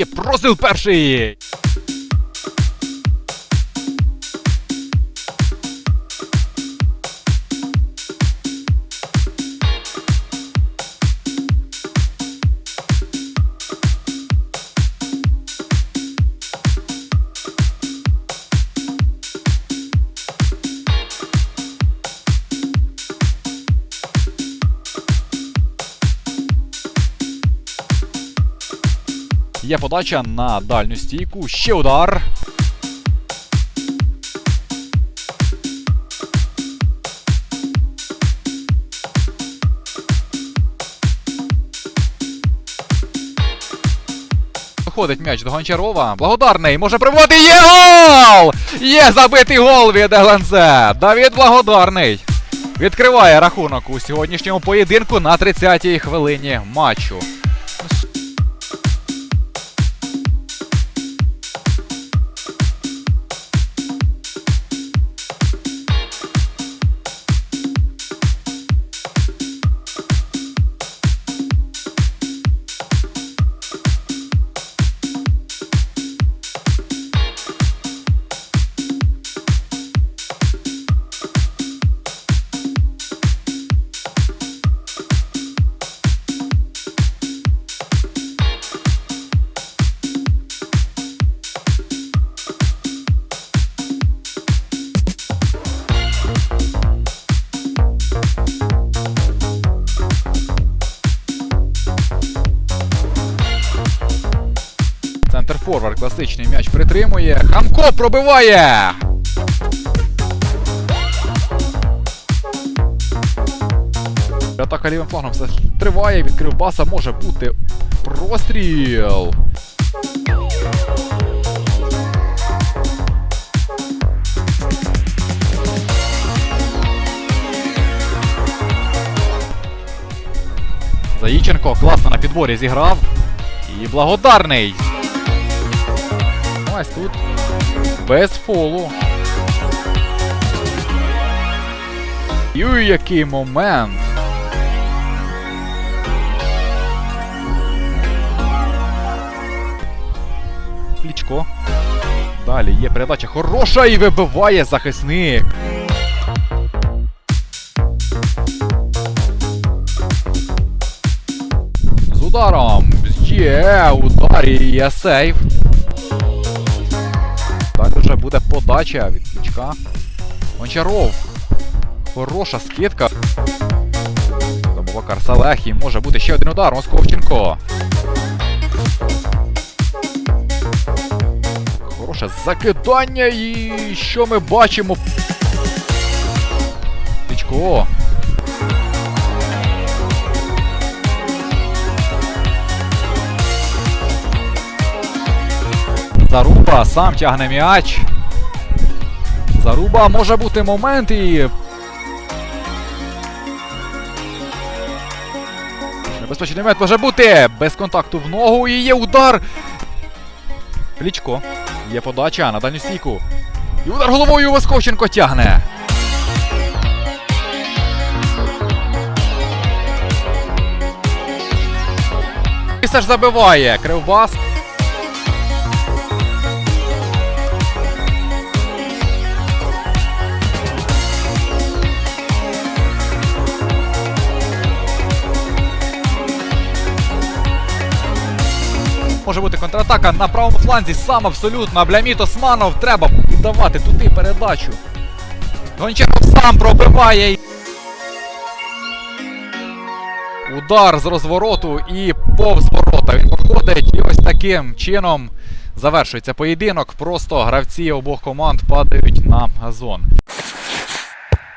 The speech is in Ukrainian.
Є простріл перший. Є подача на дальню стійку. Ще удар. Виходить м'яч до Гончарова. Благодарний може приводити. Є гол! Є забитий гол від Елензе. Давід Благодарний. Відкриває рахунок у сьогоднішньому поєдинку на 30-й хвилині матчу. Центр форвард класичний м'яч притримує. Хамко пробиває. Атака лівим флангом все триває. Від Кривбаса може бути простріл. Заїченко класно на підборі зіграв. І благодарний. Ось тут. Без фолу. Юй, який момент. Плічко. Далі є передача хороша і вибиває захисник. З ударом. Є удар і є сейв. Вже буде подача від Кличка. Гончаров. Хороша скидка. Забувакар Салехі. може бути ще один удар. Московченко. Хороше закидання і що ми бачимо? Кличко. Заруба сам тягне м'яч. Заруба може бути момент і. Небезпечний момент може бути. Без контакту в ногу і є удар. Клічко. Є подача на дальню стійку. І удар головою Восковченко тягне. І ж забиває. Кривбас. Може бути контратака на правому фланзі, сам абсолютно. Абляміт Османов треба віддавати туди передачу. Гончаров сам пробиває. Удар з розвороту і повз ворота. Він проходить і ось таким чином завершується поєдинок. Просто гравці обох команд падають на газон.